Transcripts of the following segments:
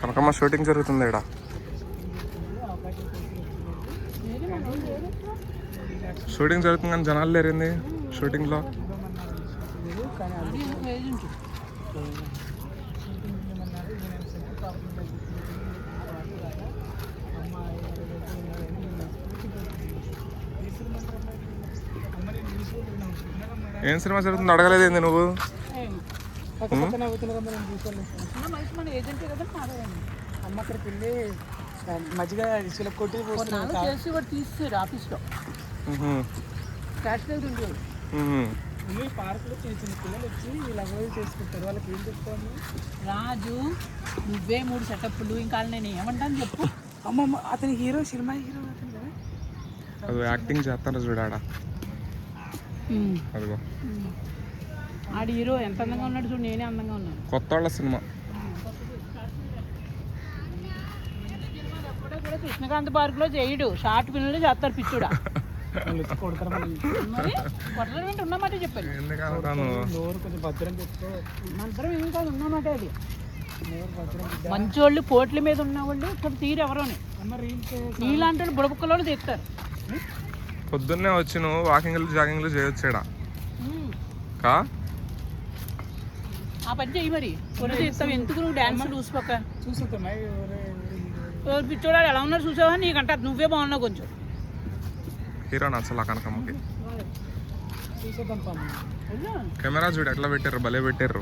Kanakamma shooting జరుగుతుంది ఇక్కడ. Shooting జరుగుతుంది కానీ జనాలు లేరింది షూటింగ్లో. ఏం సినిమా జరుగుతుంది అడగలేదేంది నువ్వు ఉన్న మనిషి మన ఏజెంట్ కదా మాట్లాడండి అమ్మ అక్కడికి వెళ్ళి ఆ, మజ్జిగ ఇసుల కొట్టి పోస్తున్నాం నాన్న చేసి కూడా తీసేసారు ఆఫీస్లో. మ్హూ. క్యాష్ దగ్గర ఉండేది మ్హూ. ఈ పార్కులో చిన్న చిన్న పిల్లలు వచ్చి చేసుకుంటారు. వాళ్ళకి ఏం చెప్తాము రాజు నువ్వే మూడు సెటప్లు ఇంకా నేను ఏమంటాను చెప్పు. అమ్మమ్మ అతని హీరో సినిమా హీరో అతను కదా? అది యాక్టింగ్ చేస్తాను చూడాడ అదిగో. ఆడి హీరో ఎంత అందంగా ఉన్నాడు చూడు నేనే అందంగా ఉన్నాను. కొత్త వాళ్ళ సినిమా కూడా కృష్ణకాంత్ పార్క్లో చేయడు. షార్ట్ ఫిల్మ్లో చేస్తారు పిచ్చుడా. మరి కొట్టడం ఏంటి ఉన్నమాట చెప్పాను మంత్రం ఏం కాదు ఉన్నమాట అది. మంచోళ్ళు పోట్ల మీద ఉన్న వాళ్ళు ఇక్కడ తీరు ఎవరోని నీలాంటి వాళ్ళు బుడబుక్కలో తీస్తారు. పొద్దున్నే వచ్చి నువ్వు వాకింగ్లు జాగింగ్లు చేయొచ్చాడా? కా? ఆ పని చెయ్యి మరి కొన్ని తీస్తావు ఎందుకు నువ్వు డాన్స్ చూసుకోక చూసుకుంటామా ఎవరే ఎవరు పిచ్చోడాడు ఎలా ఉన్నారు చూసావా నీకంట నువ్వే బాగున్నావు కొంచెం హీరో నచ్చలా కనకమ్మకి చూసేద్దాం పమ్మ వెళ్ళు. కెమెరా చూడు ఎట్లా పెట్టారు భలే పెట్టారు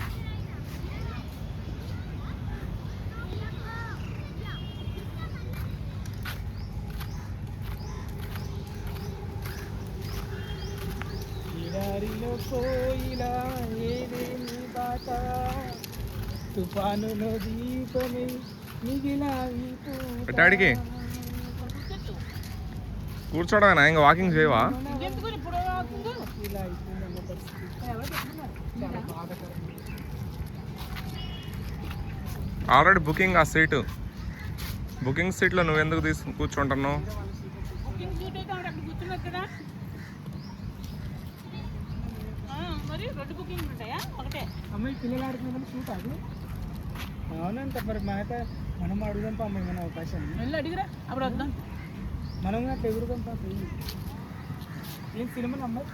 ఈడారిలో పోయిలా ఏదేమి బాట తుఫానులో దీపమే మిగిలావి పూట. ఇంకా వాకింగ్ చేయవా? ఆల్రెడీ బుకింగ్ ఆ సీటు బుకింగ్ సీట్లో నువ్వు ఎందుకు తీసుకు కూర్చుంటున్నావు బుకింగ్ సీట్ అయితే ఆవిడ అక్కడ కూర్చున్నారు కదా ఆ, మరి? రెండు బుకింగ్ ఉంటాయా? ఒకటే. అమ్మాయి పిల్లలు ఆడుకునే షూట్ అది. అవునంట మరి మనత మనం అడుగుదాం పా అమ్మాయి మన అవకాశం వెళ్ళి అడిగిరా అప్పుడు వద్దాం. మనం అట్లా ఎగురుదాం పా పోయి. ఏం సినిమా అమ్మాయి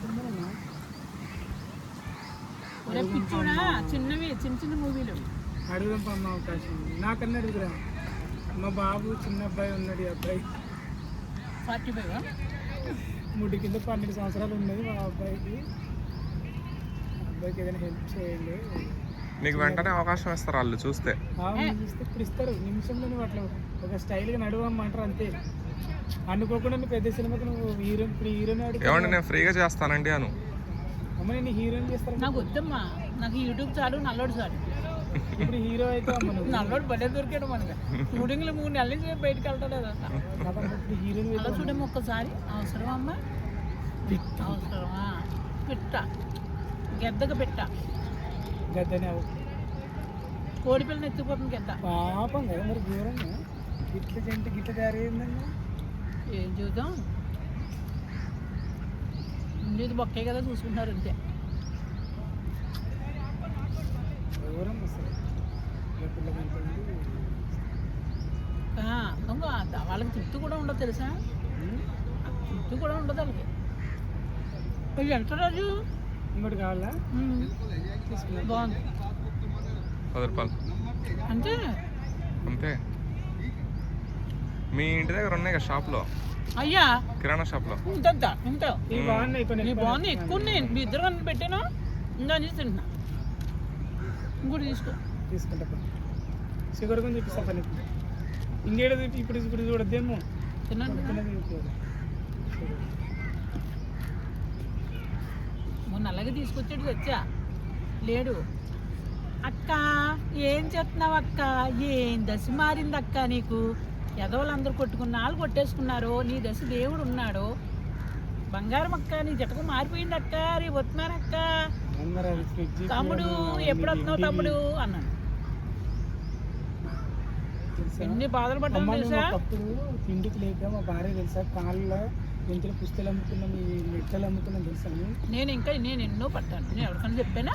సినిమానా రేపు పిచ్చోడా చిన్నవి చిన్న చిన్న మూవీలు. అడుగుదాం పా అమ్మ అవకాశం నాకన్నా అడుగురా. మా బాబు చిన్న అబ్బాయి ఉన్నాడు ఈ అబ్బాయి. Forty five? ముడి కింద పన్నెండు సంవత్సరాలు ఉన్నది మా అబ్బాయికి. అబ్బాయికి ఏదైనా హెల్ప్ చేయండి. నీకు వెంటనే అవకాశం ఇస్తారు వాళ్ళు చూస్తే. చూస్తే ఇప్పుడు ఇస్తారు నిమిషంలోనే అట్లా ఒక స్టైల్గా నడవమ్మంటారు అంతే. అనుకోకుండా నువ్వు పెద్ద సినిమాకి నువ్వు హీరోయిన్ ఇప్పుడు హీరోయిన్ అడుగు ఏమండి నేను ఫ్రీగా చేస్తానండి అను. అమ్మ నేను హీరోయిన్ చేస్తాను నాకు వద్దమ్మా. నాకు యూట్యూబ్ చాలు నల్లోడు చాలు. ఇప్పుడు హీరో అయితే నల్లోడు బలే దొరికాడు మనకి. షూటింగ్లో మూడు నెలల నుంచి బయటకు వెళ్తాడు హీరోయిన్ అలా చూడమ్మ ఒక్కసారి. అవసరమా అమ్మా? అవసరమా? పెట్ట. గెద్దకు పెట్ట. గద్దని కోడి పిల్లని ఎత్తిపోతుంది గెద్ద. పాపం కదా మరి ఘోరంగా. గిట్ల జంట గిట్ల తయారైందన్నా ఏం చూద్దాం? ఉండేది బొక్కే కదా చూసుకుంటారు అంతే. ఘోరం అసలు. ఇలా పిల్లలంతా ఉంది. ఆ, దొంగ ద- వాళ్ళకి తృప్తి కూడా ఉండదు తెలుసా? తృప్తి కూడా ఉండదు వాళ్ళకి. ఇది ఎంత రాజు? ఇంకోటి కావాలా? బాగుంది. పది రూపాయలు. అంతే? అంతే. మీ ఇంటి దగ్గర ఉన్నాయి కదా షాప్లో? అయ్యా. కిరాణా షాప్లో? ఇంత ఇంత బాగున్నాయి కొన్ని నీ బాగుంది ఎక్కువ ఉన్నాయి. మీ ఇద్దరు కన్నా పెట్టాను? ఇంకా తింటున్నా. ఇంకోటి తీసుకో. తీసుకుంటా షుగర్ కొంచెం చూపిస్తా పని. ఇంకేడ ఇప్పుడు ఇప్పుడు చూడద్దేమో. మొన్న అలాగే తీసుకొచ్చాడు వచ్చా లేడు. అక్క ఏం చేస్తున్నావు అక్క? ఏం దశ మారింది అక్క నీకు? ఎదవలందరూ కొట్టుకున్న వాళ్ళు కొట్టేసుకున్నారు నీ దశ దేవుడు ఉన్నాడు. బంగారం అక్క నీ జటకు మారిపోయింది అక్క. రేపు వస్తున్నారు తమ్ముడు ఎప్పుడు వస్తున్నావు తమ్ముడు అన్నాను? ఎన్ని బాధలు పడ్డాను తెలుసా? తిండికి లేక మా భార్య తెలుసా? కాళ్ళలో ఇంట్లో పుస్తకాలు అమ్ముకున్నాం ఈ మెట్టలు అమ్ముకున్నాం తెలుసా నువ్వు? నేను ఇంకా నేను ఎన్నో పట్టాను. నేను ఎవరికైనా చెప్పానా?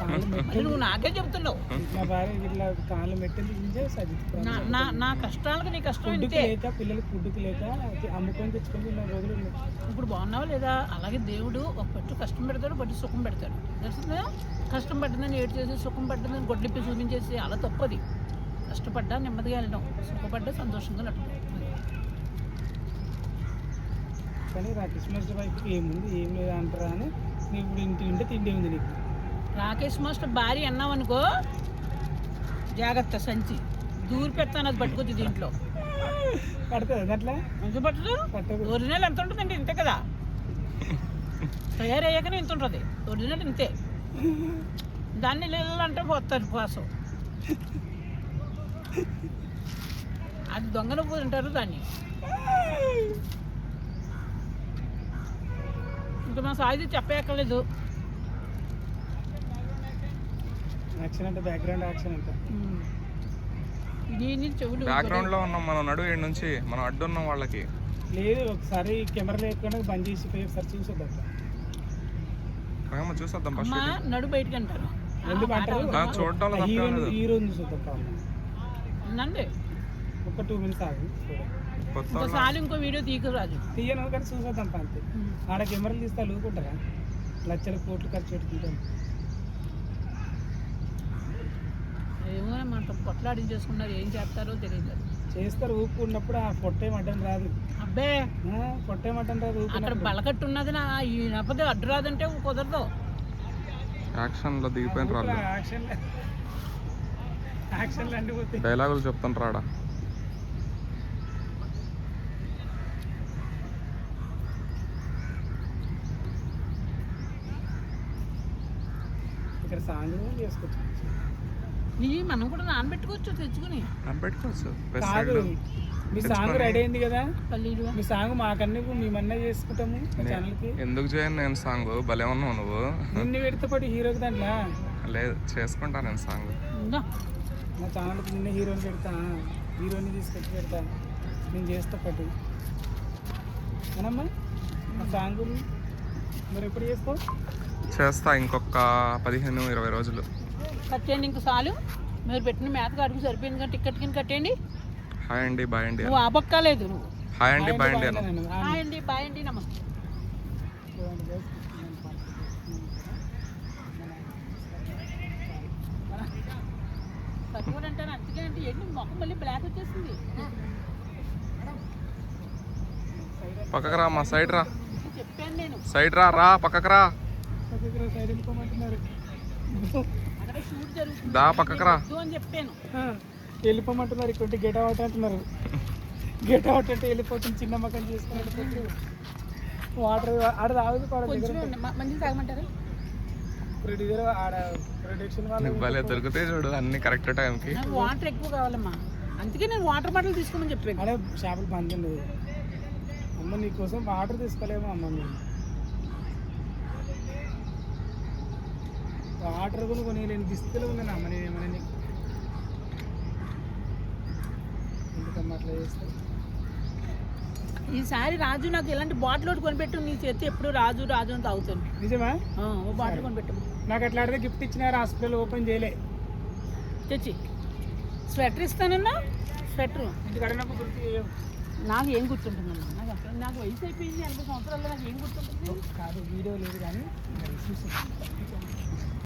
మరి నువ్వు నాకే చెప్తున్నావు. నా భార్య ఇట్లా కాళ్ళు మెట్టలు సర్ది నా నా నా కష్టాలకు నీ కష్టం ఇంతే. లేక పిల్లలకి ఫుడ్కి లేక అమ్ముకొని తెచ్చుకొని నా రోజులు. ఇప్పుడు బాగున్నావా లేదా? అలాగే దేవుడు ఒక పట్టు కష్టం పెడతాడు పట్టు సుఖం పెడతాడు. తెలుస్తుందా? కష్టం పట్టిందని ఏడు చేసి సుఖం పట్టిందని గొడ్లిప్పి చూపించేసి అలా తప్పది. కష్టపడ్డా నెమ్మదిగా వెళ్ళడం సుఖపడ్డా సంతోషంగా నడపడం కానీ నా క్రిస్మస్ వైపుకి ఏముంది ఏం లేదు అంటారా అని నీకు ఇప్పుడు ఇంటి నిండా తిండి ఉంది నీకు. రాకేష్ మాస్టర్ భార్య అన్నావనుకో జాగ్రత్త సంచి. దూరి పెడతాను అది పట్టుకొచ్చి దీంట్లో. పడుతుంది అట్లా మంచి పట్టదు? ఒరిజినల్ ఎంత ఉంటుందండి? ఇంతే కదా. తయారయ్యాకనే ఇంత ఉంటుంది. ఒరిజినల్ ఇంతే. దాన్ని నీళ్ళంటే పోతారు పాసం అది దొంగ నువ్వు తింటారు దాన్ని. ఇంకా మా సాయిది చెప్పక్కర్లేదు యాక్షన్ అంటే బ్యాక్గ్రౌండ్ యాక్షన్ అంట. దీని చెవులు బ్యాక్గ్రౌండ్లో ఉన్నాం మనం నడు ఏడు నుంచి మనం అడ్డున్నాం వాళ్ళకి. లేదు ఒకసారి కెమెరా లేకుండా బంద్ చేసి పోయి ఒకసారి చూసొద్దాం. చూసేద్దాం ఫస్ట్ నడు బయటికి అంటారు. ఎందుకు అంటారు? తప్పేం హీరో. హీరోని చూసొద్దాం. కావాలి ఉందండి. ఒక టూ మినిట్స్ ఆగి ఇంకోసారి ఇంకో వీడియో తీయరాజు తీయను కానీ చూసొద్దాం అంతే. ఆడ కెమెరాలు తీస్తే లూకుంటారా లక్షల కోట్లు ఖర్చు పెట్టుకుంటాం. ఏమో మాట కొట్లాడించేసుకున్నారు ఏం చేస్తారో తెలియదు. చేస్తారు ఊపు ఉన్నప్పుడు ఆ పొట్టే మటన్ రాదు. అబ్బే! ఆ, పొట్టే మటన్ రాదు అక్కడ బలకట్టు ఉన్నది నా ఈ నెపది అడ్డు రాదంటే కుదరదు. యాక్షన్లో దిగిపోయిన రాళ్ళు. యాక్షన్ యాక్షన్లు అండిపోతాయి డైలాగులు చెప్తాను రాడా? సాంగ్ చేసుకోవచ్చు నీ మనం కూడా నానబెట్టుకోవచ్చు తెచ్చుకుని. సైడ్ మీ సాంగ్ రెడీ అయింది కదా? మీ సాంగ్ మాకన్నీ మేమన్నా చేసుకుంటాము మా ఛానల్కి ఎందుకు చేయను నేను సాంగ్? భలే ఉన్నావు నువ్వు. నిన్ను పెడితే పాటు హీరోకి దాంట్లో? లేదు చేసుకుంటా నేను సాంగ్. మా ఛానల్కి నిన్న హీరోని పెడతా హీరోని తీసుకొచ్చి పెడతా. నేను చేస్తా పాటు. అనమ్మా మా సాంగ్ మరి ఎప్పుడు చేస్తావు? చేస్తా ఇంకొక పదిహేను ఇరవై రోజులు. కట్టేయండి ఇంక చాలు మీరు పెట్టిన మేత కాడుకు సరిపోయింది కానీ టికెట్ కింద కట్టేయండి. హాయ్ అండి బాయ్ అండి. నువ్వు ఆపక్కలేదు నువ్వు. హాయ్ అండి బాయ్ అండి హాయ్ అండి బాయ్ అండి నమస్తే. అంటే ఏంటి? మొహం మళ్ళీ బ్లాక్ వచ్చేసింది. పక్కకు రా మా సైడ్ రా. చెప్పాను నేను. సైడ్ రా రా పక్కకు రా. సైడ్ వెళ్ళిపోమంటున్నారు దా ఇక్కడ గెట్ అవుట్ అంటున్నారు. గెట్ అవుట్ అంటే వెళ్ళిపోతుంది చిన్న మకం చేసుకుని వెళ్ళిపోతుంది. వాటర్ ఆడ నీకు భలే దొరికితే చూడు అన్ని కరెక్ట్ టైంకి వాటర్ ఎక్కువ కావాలమ్మా. అందుకే నేను వాటర్ బాటిల్ తీసుకోమని చెప్పాను. ఆడ చేపలు బంద్ ఉండదు అమ్మ నీకోసం వాటర్ తీసుకోలేమో అమ్మ మీరు వాటర్ కూడా కొనిలేని దిస్తులు ఉన్నాను అమ్మ నేను ఏమైనా నీకు ఎందుకమ్మా అట్లా ఈసారి రాజు నాకు ఇలాంటి బాటిల్ ఒకటి కొనిపెట్టు నీ చేతి ఎప్పుడు రాజు రాజు అని తాగుతాను నిజమా? ఆ, ఓ బాటిల్ కొనిపెట్టు నాకు అట్లా అడిగితే గిఫ్ట్ ఇచ్చినారు హాస్పిటల్ ఓపెన్ చేయలే. తెచ్చి. స్వెటర్ ఇస్తానన్నా? స్వెటర్. ఇంటికాడ నాకు గుర్తు చేయవు. నాకు ఏం గుర్తుంటుందమ్మా? నాకు అసలు నాకు వయసు అయిపోయింది ఎనభై సంవత్సరాల్లో నాకు ఏం గుర్తుంటుంది? కాదు వీడియో లేదు కానీ ఇంకా